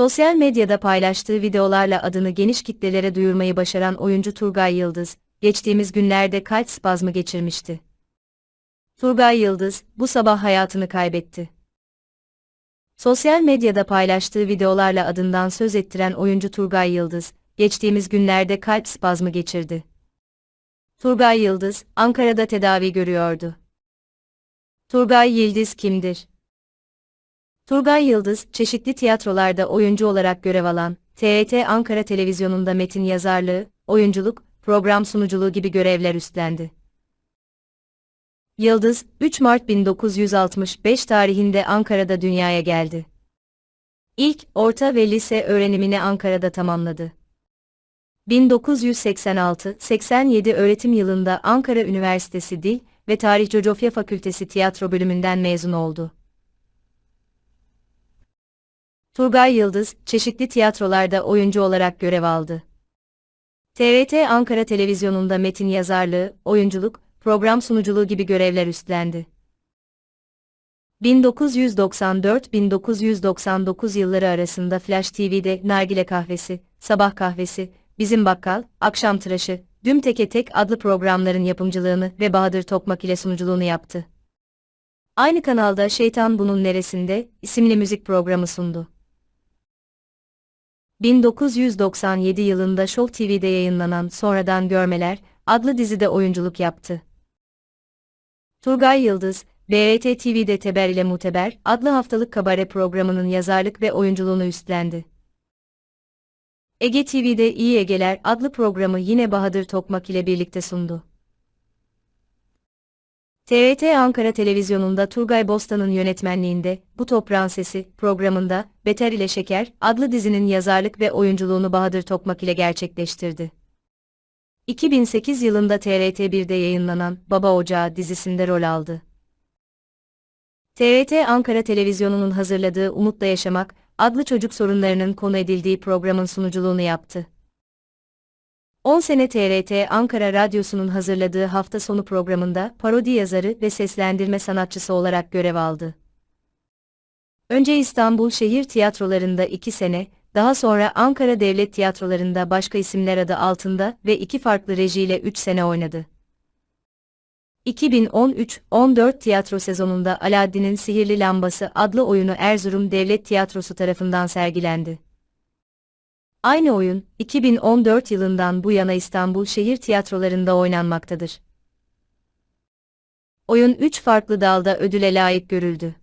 Sosyal medyada paylaştığı videolarla adını geniş kitlelere duyurmayı başaran oyuncu Turgay Yıldız, geçtiğimiz günlerde kalp spazmı geçirmişti. Turgay Yıldız, bu sabah hayatını kaybetti. Sosyal medyada paylaştığı videolarla adından söz ettiren oyuncu Turgay Yıldız, geçtiğimiz günlerde kalp spazmı geçirdi. Turgay Yıldız, Ankara'da tedavi görüyordu. Turgay Yıldız kimdir? Turgay Yıldız, çeşitli tiyatrolarda oyuncu olarak görev alan, TRT Ankara Televizyonu'nda metin yazarlığı, oyunculuk, program sunuculuğu gibi görevler üstlendi. Yıldız, 3 Mart 1965 tarihinde Ankara'da dünyaya geldi. İlk, orta ve lise öğrenimini Ankara'da tamamladı. 1986-87 öğretim yılında Ankara Üniversitesi Dil ve Tarih Coğrafya Fakültesi Tiyatro bölümünden mezun oldu. Turgay Yıldız, çeşitli tiyatrolarda oyuncu olarak görev aldı. TRT Ankara Televizyonu'nda metin yazarlığı, oyunculuk, program sunuculuğu gibi görevler üstlendi. 1994-1999 yılları arasında Flash TV'de Nargile Kahvesi, Sabah Kahvesi, Bizim Bakkal, Akşam Tıraşı, Düm Teke Tek adlı programların yapımcılığını ve Bahadır Tokmak ile sunuculuğunu yaptı. Aynı kanalda Şeytan Bunun Neresinde isimli müzik programı sundu. 1997 yılında Show TV'de yayınlanan Sonradan Görmeler adlı dizide oyunculuk yaptı. Turgay Yıldız, BRT TV'de Teber ile Muteber adlı haftalık kabare programının yazarlık ve oyunculuğunu üstlendi. Ege TV'de İyi Egeler adlı programı yine Bahadır Tokmak ile birlikte sundu. TRT Ankara Televizyonu'nda Turgay Bostan'ın yönetmenliğinde Bu Toprağın Sesi programında Beter ile Şeker adlı dizinin yazarlık ve oyunculuğunu Bahadır Tokmak ile gerçekleştirdi. 2008 yılında TRT1'de yayınlanan Baba Ocağı dizisinde rol aldı. TRT Ankara Televizyonu'nun hazırladığı Umutla Yaşamak adlı çocuk sorunlarının konu edildiği programın sunuculuğunu yaptı. 10 sene TRT Ankara Radyosu'nun hazırladığı hafta sonu programında parodi yazarı ve seslendirme sanatçısı olarak görev aldı. Önce İstanbul şehir tiyatrolarında 2 sene, daha sonra Ankara Devlet Tiyatrolarında başka isimler adı altında ve iki farklı rejiyle 3 sene oynadı. 2013-14 tiyatro sezonunda Aladdin'in Sihirli Lambası adlı oyunu Erzurum Devlet Tiyatrosu tarafından sergilendi. Aynı oyun, 2014 yılından bu yana İstanbul şehir tiyatrolarında oynanmaktadır. Oyun 3 farklı dalda ödüle layık görüldü.